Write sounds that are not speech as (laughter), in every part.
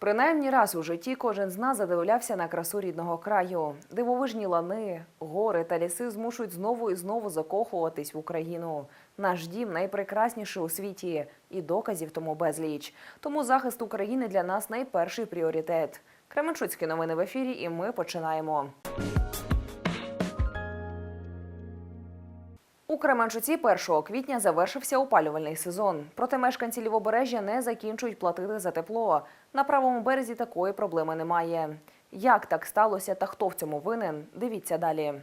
Принаймні раз у житті кожен з нас задивлявся на красу рідного краю. Дивовижні лани, гори та ліси змушують знову і знову закохуватись в Україну. Наш дім найпрекрасніший у світі, і доказів тому безліч. Тому захист України для нас найперший пріоритет. Кременчуцькі новини в ефірі, і ми починаємо. У Кременчуці 1 квітня завершився опалювальний сезон. Проте мешканці лівобережжя не закінчують платити за тепло. На правому березі такої проблеми немає. Як так сталося та хто в цьому винен? Дивіться далі.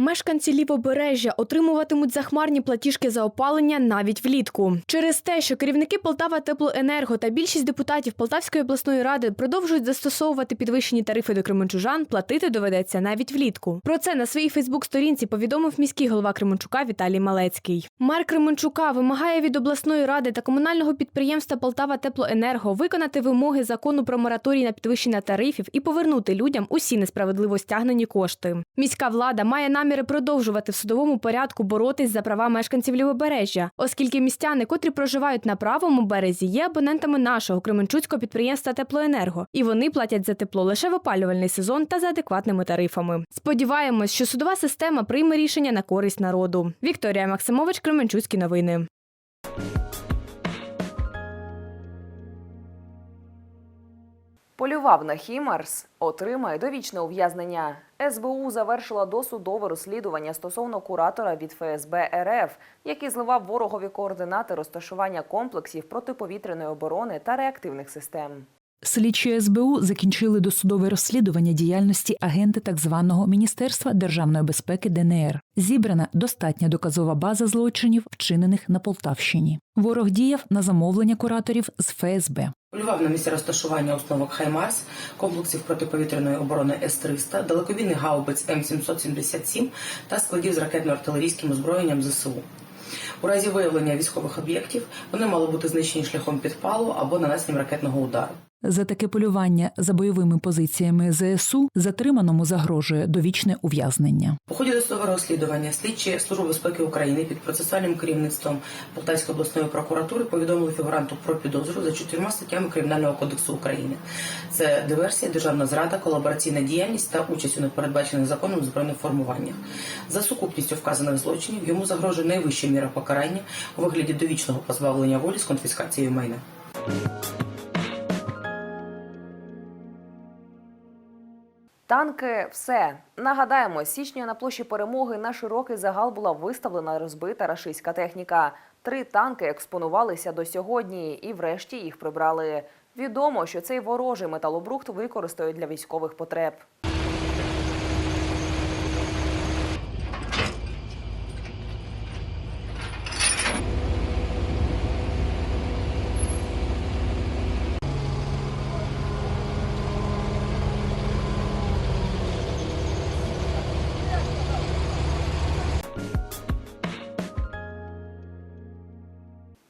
Мешканці лівобережжя отримуватимуть захмарні платіжки за опалення навіть влітку. Через те, що керівники Полтава Теплоенерго та більшість депутатів Полтавської обласної ради продовжують застосовувати підвищені тарифи до кременчужан, платити доведеться навіть влітку. Про це на своїй Фейсбук-сторінці повідомив міський голова Кременчука Віталій Малецький. Мер Кременчука вимагає від обласної ради та комунального підприємства Полтава Теплоенерго виконати вимоги закону про мораторій на підвищення тарифів і повернути людям усі несправедливо стягнені кошти. Міська влада має наміри продовжувати в судовому порядку боротись за права мешканців лівобережжя, оскільки містяни, котрі проживають на правому березі, є абонентами нашого кременчуцького підприємства Теплоенерго, і вони платять за тепло лише в опалювальний сезон та за адекватними тарифами. Сподіваємось, що судова система прийме рішення на користь народу. Вікторія Максимович, Кременчуцькі новини. Полював на Хімарс, отримає довічне ув'язнення. СБУ завершила досудове розслідування стосовно куратора від ФСБ РФ, який зливав ворогові координати розташування комплексів протиповітряної оборони та реактивних систем. Слідчі СБУ закінчили досудове розслідування діяльності агента так званого Міністерства державної безпеки ДНР. Зібрана достатня доказова база злочинів, вчинених на Полтавщині. Ворог діяв на замовлення кураторів з ФСБ. Полював на місце розташування установок «Хаймарс», комплексів протиповітряної оборони С-300, далекобійний гаубиць М777 та складів з ракетно-артилерійським озброєнням ЗСУ. У разі виявлення військових об'єктів вони мали бути знищені шляхом підпалу або нанесенням ракетного удару. За таке полювання за бойовими позиціями ЗСУ затриманому загрожує довічне ув'язнення. У ході досудового розслідування слідчі Служби безпеки України під процесуальним керівництвом Полтавської обласної прокуратури повідомили фігуранту про підозру за чотирма статтями Кримінального кодексу України. Це диверсія, державна зрада, колабораційна діяльність та участь у непередбачених законом збройних формуваннях. За сукупністю вказаних злочинів йому загрожує найвища міра покарання у вигляді довічного позбавлення волі з конфіскацією майна. Танки все нагадаємо, січня на площі перемоги на широкий загал була виставлена розбита рашистська техніка. Три танки експонувалися до сьогодні, і врешті їх прибрали. Відомо, що цей ворожий металобрухт використають для військових потреб.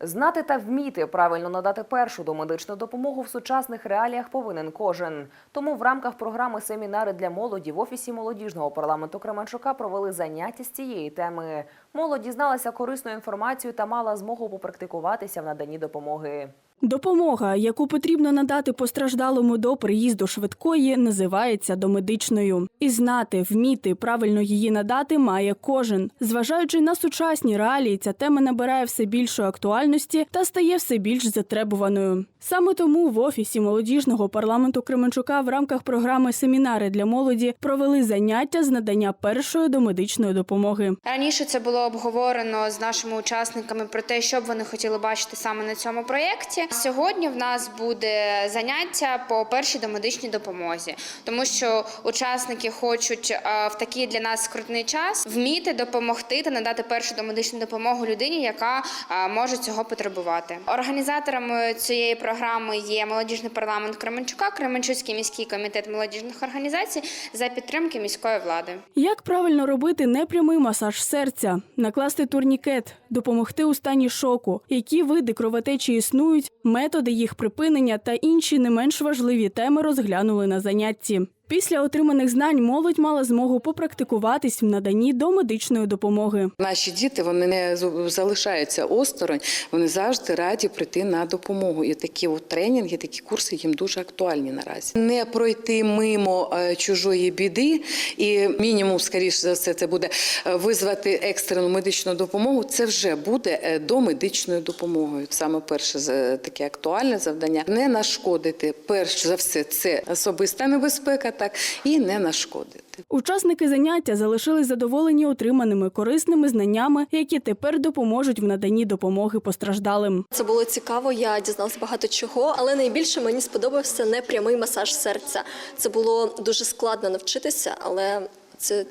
Знати та вміти правильно надати першу домедичну допомогу в сучасних реаліях повинен кожен. Тому в рамках програми семінари для молоді в офісі молодіжного парламенту Кременчука провели заняття з цієї теми. Молодь дізналася корисну інформацію та мала змогу попрактикуватися в наданні допомоги. Допомога, яку потрібно надати постраждалому до приїзду швидкої, називається домедичною. І знати, вміти правильно її надати має кожен. Зважаючи на сучасні реалії, ця тема набирає все більшої актуальності та стає все більш затребуваною. Саме тому в офісі молодіжного парламенту Кременчука в рамках програми Семінари для молоді провели заняття з надання першої домедичної допомоги. Раніше це було обговорено з нашими учасниками про те, що б вони хотіли бачити саме на цьому проєкті. Сьогодні в нас буде заняття по першій домедичній допомозі, тому що учасники хочуть е, в такий для нас скрутний час вміти допомогти та надати першу домедичну допомогу людині, яка е, може цього потребувати. Організаторами цієї програми є молодіжний парламент Кременчука, Кременчуцький міський комітет молодіжних організацій за підтримки міської влади. Як правильно робити непрямий масаж серця, накласти турнікет, допомогти у стані шоку, які види кровотечі існують, методи їх припинення та інші не менш важливі теми розглянули на занятті. Після отриманих знань молодь мала змогу попрактикуватись в наданні домедичної допомоги. Наші діти вони не залишаються осторонь, вони завжди раді прийти на допомогу. І такі от тренінги, такі курси їм дуже актуальні наразі. Не пройти мимо е, чужої біди, і мінімум, скоріш за все, це буде е, визвати екстрену медичну допомогу. Це вже буде е, домедичною допомогою. Саме перше таке актуальне завдання не нашкодити. Перш за все, це особиста небезпека, так і не нашкодити. Учасники заняття залишились задоволені отриманими корисними знаннями, які тепер допоможуть в наданні допомоги постраждалим. Це було цікаво, я дізналася багато чого, але найбільше мені сподобався непрямий масаж серця. Це було дуже складно навчитися, але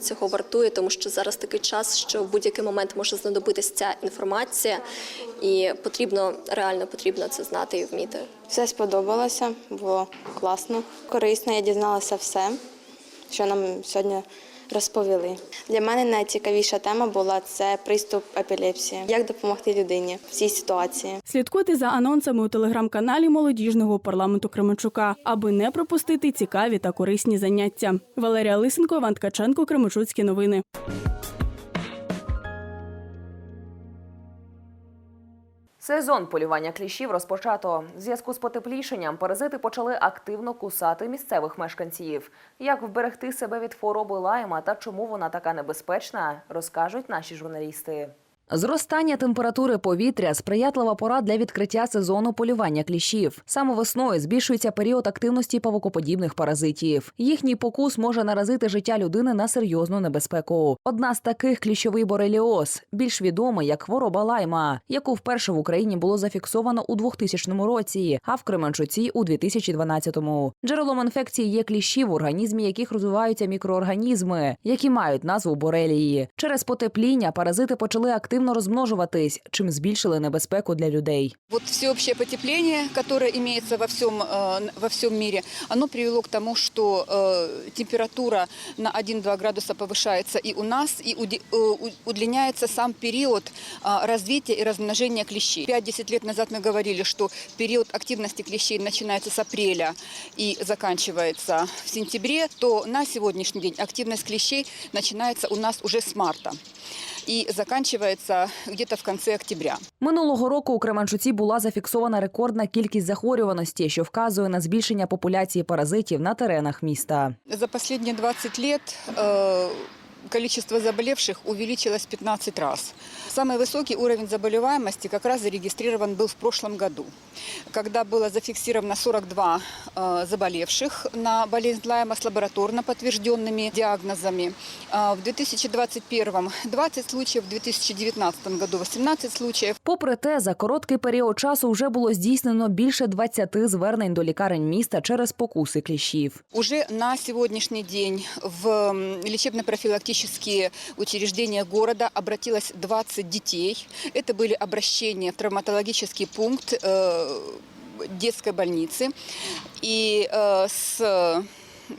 цього вартує, тому що зараз такий час, що в будь-який момент може знадобитися ця інформація, і потрібно реально потрібно це знати і вміти. Все сподобалося, було класно, корисно. Я дізналася все, що нам сьогодні розповіли. Для мене найцікавіша тема була це приступ епілепсії. Як допомогти людині в цій ситуації? Слідкуйте за анонсами у телеграм-каналі молодіжного парламенту Кременчука, аби не пропустити цікаві та корисні заняття. Валерія Лисенко, Іван Ткаченко, Кременчуцькі новини. Сезон полювання кліщів розпочато. В зв'язку з потеплішенням паразити почали активно кусати місцевих мешканців. Як вберегти себе від хвороби лайма та чому вона така небезпечна, розкажуть наші журналісти. Зростання температури повітря сприятлива пора для відкриття сезону полювання кліщів. Саме весною збільшується період активності павукоподібних паразитів. Їхній покус може наразити життя людини на серйозну небезпеку. Одна з таких кліщовий бореліоз, більш відомий як хвороба лайма, яку вперше в Україні було зафіксовано у 2000 році, а в Кременчуці у 2012-му. Джерелом інфекції є кліщі, в організмі яких розвиваються мікроорганізми, які мають назву борелії. Через потепління паразити почали активно розмножуватись, чим збільшили небезпеку для людей. Вот всеобщее потепление, которое имеется во всем, э, во всем мире, оно привело к тому, что э, температура на 1-2 градуса повышается и у нас, и уди- э, у- удлиняется сам период э, развития и размножения клещей. 5-10 лет назад мы говорили, что период активности клещей начинается с апреля и заканчивается в сентябре, то на сегодняшний день активность клещей начинается у нас уже с марта и закінчується где-то в кінці октября. Минулого року у Кременчуці була зафіксована рекордна кількість захворюваності, що вказує на збільшення популяції паразитів на теренах міста. За останні 20 лет э, количество заболевших увеличилось 15 раз. Самый высокий уровень заболеваемости как раз зарегистрирован был в прошлом году, когда было зафиксировано 42 э, заболевших на болезнь Лайма с лабораторно подтвержденными диагнозами. А в 2021 20 случаев, в 2019 году 18 случаев. Попри те, за короткий період часу вже було здійснено більше 20 звернень до лікарень міста через покуси кліщів. Уже на сегодняшний день в м, лечебно-профилактические учреждения города обратилось 20 детей. Это были обращения в травматологический пункт э, детской больницы. И э, с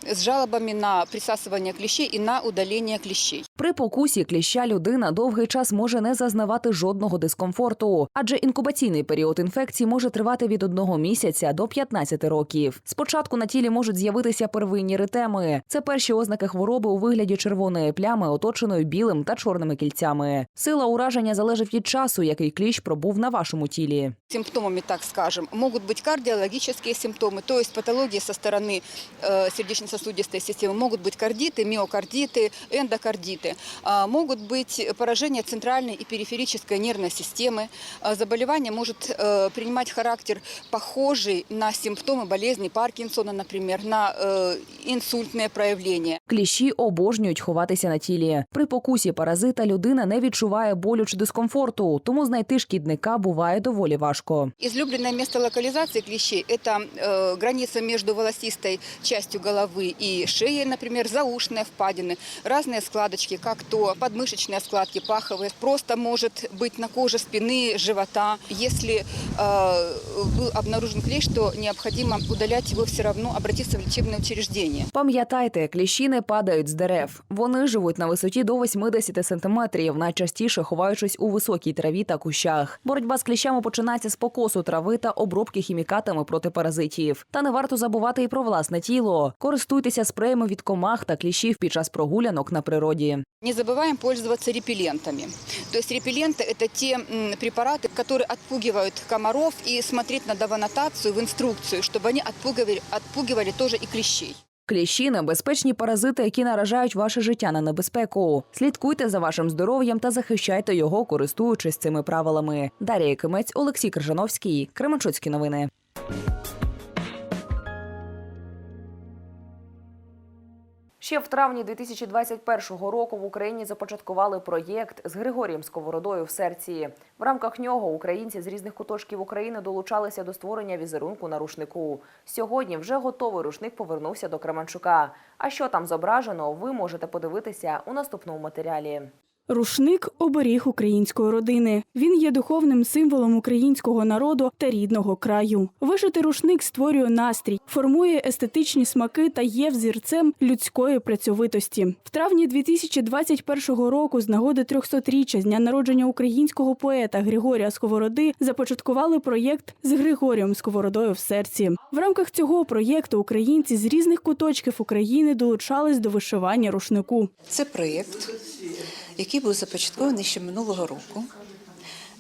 с жалобами на присасывание клещей и на удаление клещей. При покусі кліща людина довгий час може не зазнавати жодного дискомфорту, адже інкубаційний період інфекції може тривати від одного місяця до 15 років. Спочатку на тілі можуть з'явитися первинні ритеми. Це перші ознаки хвороби у вигляді червоної плями, оточеної білим та чорними кільцями. Сила ураження залежить від часу, який кліщ пробув на вашому тілі. Симптомами, так скажем, могут быть кардиологические симптомы, то есть патологии со стороны э, сердечно-сосудистой системы. Могут быть кардиты, миокардиты, эндокардиты. А, могут быть поражения центральной и периферической нервной системы. А, заболевание может э, принимать характер похожий на симптомы болезни Паркинсона, например, на э, инсультные проявления. Кліщі обожнюють ховатися на тілі. При покусі паразита людина не відчуває болю чи дискомфорту, тому знайти шкідника буває доволі важко. Излюбленное место локализации клещей – это э, граница между волосистой частью головы и шеей, например, заушные впадины, разные складочки, как то подмышечные складки, паховые. Просто может быть на коже спины, живота. Если э, был обнаружен клещ, то необходимо удалять его все равно, обратиться в лечебное учреждение. Пам'ятайте, кліщі не падають з дерев. Вони живуть на висоті до 80 сантиметрів, найчастіше ховаючись у високій траві та кущах. Боротьба з кліщами починається з покосу трави та обробки хімікатами проти паразитів. Та не варто забувати і про власне тіло. користуйтеся спреями від комах та кліщів під час прогулянок на природі. Не забываем пользоваться репеллентами. То есть репелленты – это те м, препараты, которые отпугивают комаров, и смотреть надо в аннотацию, в инструкцию, чтобы они отпугивали, отпугивали тоже и клещей. Кліщі небезпечні паразити, які наражають ваше життя на небезпеку. Слідкуйте за вашим здоров'ям та захищайте його, користуючись цими правилами. Дар'я Якимець, Олексій Крижановський, Кременчуцькі новини. Ще в травні 2021 року в Україні започаткували проєкт з Григорієм Сковородою в серці. В рамках нього українці з різних куточків України долучалися до створення візерунку на рушнику. Сьогодні вже готовий рушник повернувся до Кременчука. А що там зображено, ви можете подивитися у наступному матеріалі. Рушник оберіг української родини. Він є духовним символом українського народу та рідного краю. Вишитий рушник створює настрій, формує естетичні смаки та є взірцем людської працьовитості. В травні 2021 року, з нагоди 300-річчя з дня народження українського поета Григорія Сковороди, започаткували проєкт з Григорієм Сковородою в серці. В рамках цього проєкту українці з різних куточків України долучались до вишивання рушнику. Це проєкт, який був започаткований ще минулого року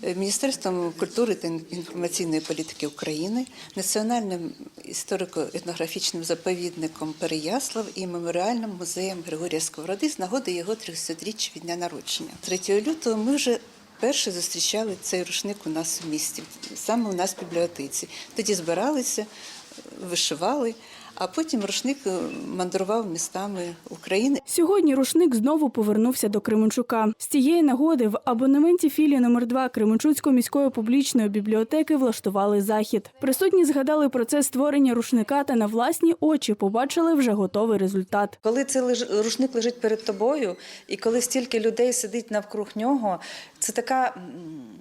е, Міністерством культури та інформаційної політики України, Національним історико-етнографічним заповідником Переяслав і меморіальним музеєм Григорія Сковороди з нагоди його 300-річчя від дня народження. 3 лютого ми вже перше зустрічали цей рушник у нас у місті, саме у нас в бібліотеці. Тоді збиралися, вишивали, а потім рушник е, мандрував містами України. Сьогодні рушник знову повернувся до Кременчука. З цієї нагоди в абонементі філії номер 2 Кременчуцької міської публічної бібліотеки влаштували захід. Присутні згадали процес створення рушника та на власні очі побачили вже готовий результат. Коли цей рушник лежить перед тобою, і коли стільки людей сидить навкруг нього, це така,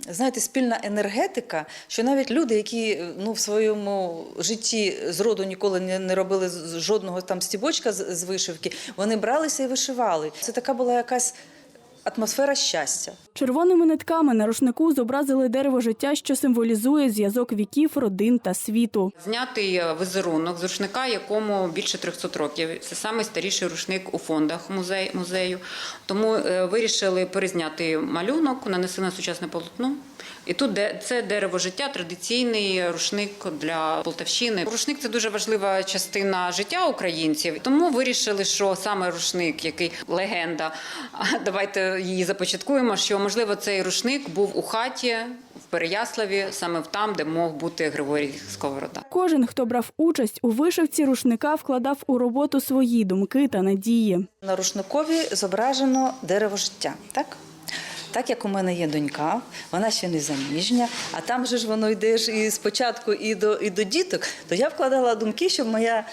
знаєте, спільна енергетика, що навіть люди, які ну, в своєму житті зроду ніколи не, не робили з- жодного там стібочка з, вишивки, вони бралися і вишивали. Це така була якась атмосфера щастя. Червоними нитками на рушнику зобразили дерево життя, що символізує зв'язок віків, родин та світу. Знятий е, візерунок з рушника, якому більше 300 років. Це найстаріший рушник у фондах музею. Тому е, вирішили перезняти малюнок, нанесли на сучасне полотно. І тут де це дерево життя, традиційний рушник для Полтавщини. Рушник це дуже важлива частина життя українців. Тому вирішили, що саме рушник, який легенда, (laughs) давайте її започаткуємо. Що можливо цей рушник був у хаті в Переяславі, саме там, де мог бути Григорій Сковорода. Кожен, хто брав участь у вишивці рушника, вкладав у роботу свої думки та надії. На рушникові зображено дерево життя, так? Так як у мене є донька, вона ще не заміжня, а там же ж воно йде ж і спочатку і до, і до діток, то я вкладала думки, щоб моя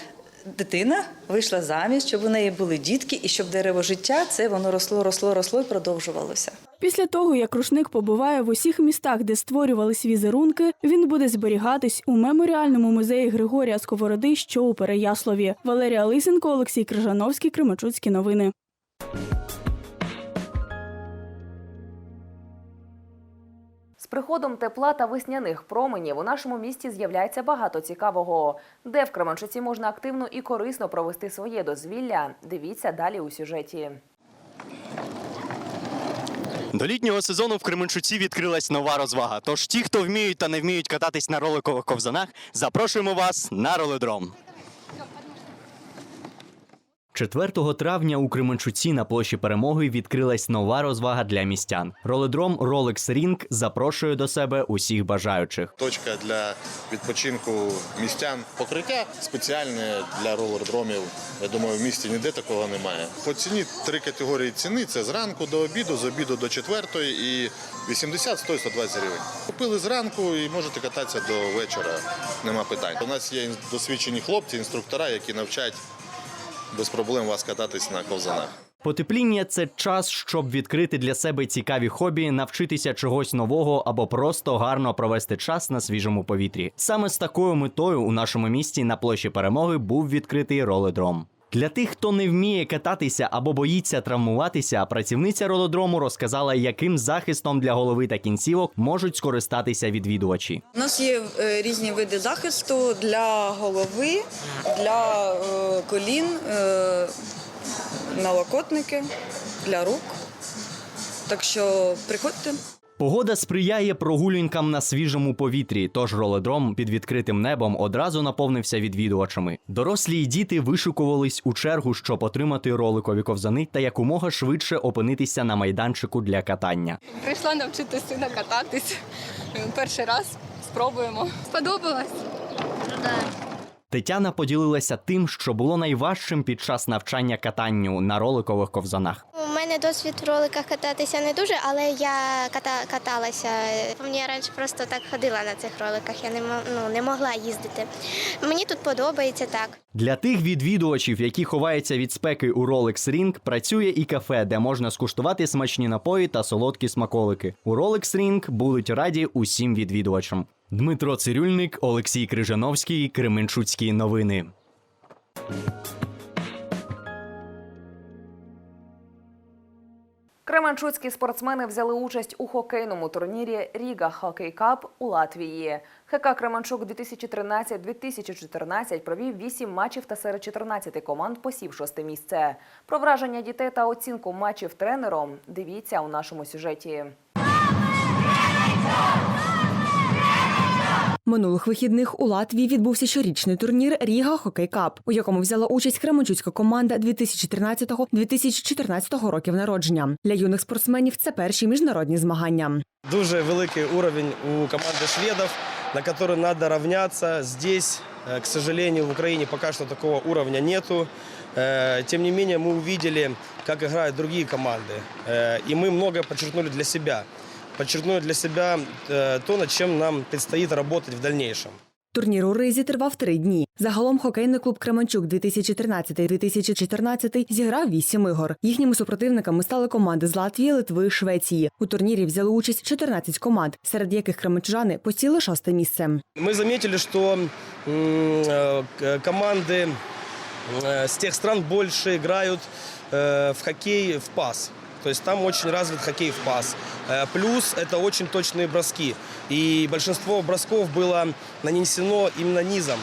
дитина вийшла заміж, щоб у неї були дітки, і щоб дерево життя це воно росло, росло, росло і продовжувалося. Після того, як рушник побуває в усіх містах, де створювались візерунки, він буде зберігатись у меморіальному музеї Григорія Сковороди, що у Переяслові. Валерія Лисенко, Олексій Крижановський, Кременчуцькі новини. Приходом тепла та весняних променів у нашому місті з'являється багато цікавого. Де в Кременчуці можна активно і корисно провести своє дозвілля, дивіться далі у сюжеті. До літнього сезону в Кременчуці відкрилась нова розвага. Тож ті, хто вміють та не вміють кататись на роликових ковзанах, запрошуємо вас на роледром. 4 травня у Кременчуці на площі перемоги відкрилась нова розвага для містян. Роледром Rolex Ring запрошує до себе усіх бажаючих. Точка для відпочинку містян. Покриття спеціальне для ролердромів. Я думаю, в місті ніде такого немає. По ціні три категорії ціни: це зранку до обіду, з обіду до четвертої і 80, 100, 120 гривень. Купили зранку і можете кататися до вечора. Нема питань. У нас є досвідчені хлопці, інструктора, які навчать без проблем вас кататись на ковзанах. Потепління це час, щоб відкрити для себе цікаві хобі, навчитися чогось нового або просто гарно провести час на свіжому повітрі. Саме з такою метою у нашому місті на площі перемоги був відкритий роледром. Для тих, хто не вміє кататися або боїться травмуватися, працівниця ролодрому розказала, яким захистом для голови та кінцівок можуть скористатися відвідувачі. У нас є е, різні види захисту для голови, для е, колін, е, налокотники, для рук. Так що приходьте. Погода сприяє прогулянкам на свіжому повітрі, тож ролодром під відкритим небом одразу наповнився відвідувачами. Дорослі й діти вишукувались у чергу, щоб отримати роликові ковзани та якомога швидше опинитися на майданчику для катання. Прийшла навчити сина кататись. Перший раз спробуємо. Сподобалось? Тетяна поділилася тим, що було найважчим під час навчання катанню на роликових ковзанах. У мене досвід в роликах кататися не дуже, але я ката, каталася. Мені раніше просто так ходила на цих роликах. Я не ну, не могла їздити. Мені тут подобається так. Для тих відвідувачів, які ховаються від спеки у Rolex Ring, працює і кафе, де можна скуштувати смачні напої та солодкі смаколики. У Rolex Ring будуть раді усім відвідувачам. Дмитро Цирюльник, Олексій Крижановський, Кременчуцькі новини. Кременчуцькі спортсмени взяли участь у хокейному турнірі Ріга Хокей Кап у Латвії. ХК Кременчук 2013-2014 провів 8 матчів та серед 14 команд посів шосте місце. Про враження дітей та оцінку матчів тренером дивіться у нашому сюжеті Минулих вихідних у Латвії відбувся щорічний турнір Ріга Хокей Кап, у якому взяла участь Кременчуцька команда 2013-2014 років народження. Для юних спортсменів це перші міжнародні змагання. Дуже великий уровень у команды шведов, на который надо равняться. Здесь, э, к сожалению, в Украине пока что такого уровня нету. Э, Тем не менее, мы увидели, как играют другие команды. Э, И мы много подчеркнули для себя. Подчеркнули для себя э, то, над чем нам предстоит работать в дальнейшем. Турнір у Ризі тривав три дні. Загалом хокейний клуб Кременчук 2013-2014 зіграв вісім ігор. Їхніми супротивниками стали команди з Латвії, Литви, Швеції. У турнірі взяли участь 14 команд, серед яких кременчужани посіли шосте місце. Мы заметили, что м, э, к- команды э, с тех стран больше играют э, в хоккей в пас. То есть там очень развит хоккей в пас. Э, Плюс это очень точные броски. И большинство бросков было нанесено именно низом.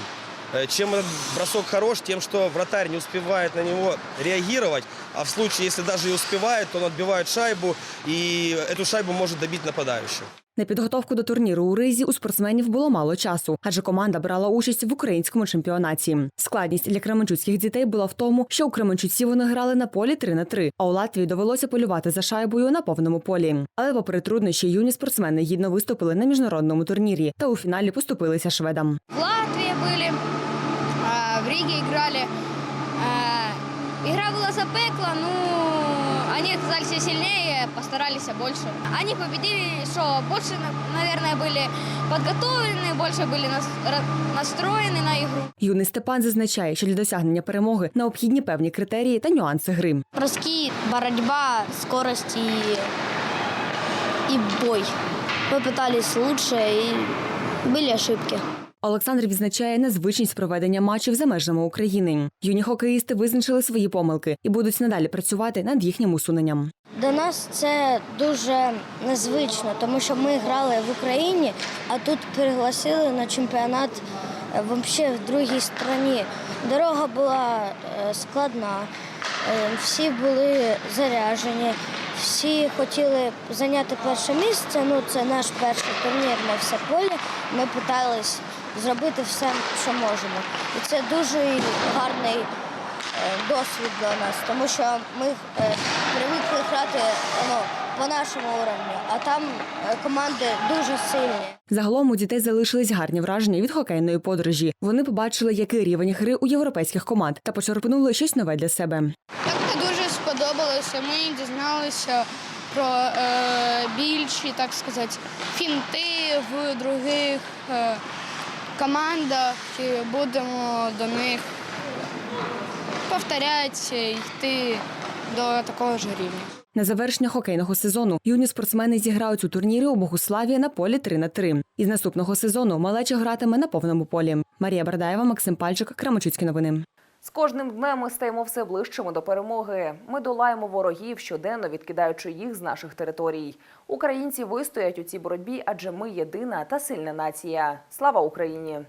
Э, Чем этот бросок хорош, тем, что вратарь не успевает на него реагировать, а в случае, если даже и успевает, то он отбивает шайбу, и эту шайбу может добить нападающий. На підготовку до турніру у Ризі у спортсменів було мало часу, адже команда брала участь в українському чемпіонаті. Складність для кременчуцьких дітей була в тому, що у Кременчуці вони грали на полі 3 на 3, а у Латвії довелося полювати за шайбою на повному полі. Але, попри труднощі, юні спортсмени гідно виступили на міжнародному турнірі та у фіналі поступилися шведам. В Латвии были, а, в Риге играли. А, Игра была запекла, ну, они оказались сильнее, постарались больше. Они победили, что больше, наверное, были подготовлены, больше были нас- ра- настроены на игру. Юний Степан зазначає, що для досягнення перемоги необхідні певні критерії та нюанси гри. Броски, боротьба, скорость і, і бой. Ми пытались лучше і були ошибки. Олександр відзначає незвичність проведення матчів за межами України. Юні хокеїсти визначили свої помилки і будуть надалі працювати над їхнім усуненням. Для нас це дуже незвично, тому що ми грали в Україні, а тут пригласили на чемпіонат е, вообще в другій країні. Дорога була е, складна, е, всі були заряжені, всі хотіли зайняти перше місце. Ну, це наш перший турнір на все поле. Ми намагалися зробити все, що можемо. І це дуже гарний е, досвід для нас, тому що ми е, привикли грати ну, по нашому уровню, а там е, команди дуже сильні. Загалом у дітей залишились гарні враження від хокейної подорожі. Вони побачили, який рівень гри у європейських команд та почерпнули щось нове для себе. Мені дуже сподобалося. Ми дізналися про е, більші, так сказати, фінти в других е, командах і будемо до них повторяти, йти до такого ж рівня. На завершення хокейного сезону юні спортсмени зіграють у турнірі у Богуславі на полі 3 на 3 Із наступного сезону малеча гратиме на повному полі. Марія Бардаєва, Максим Пальчик, Крамачуцькі новини. З кожним днем ми стаємо все ближчими до перемоги. Ми долаємо ворогів, щоденно відкидаючи їх з наших територій. Українці вистоять у цій боротьбі, адже ми єдина та сильна нація. Слава Україні!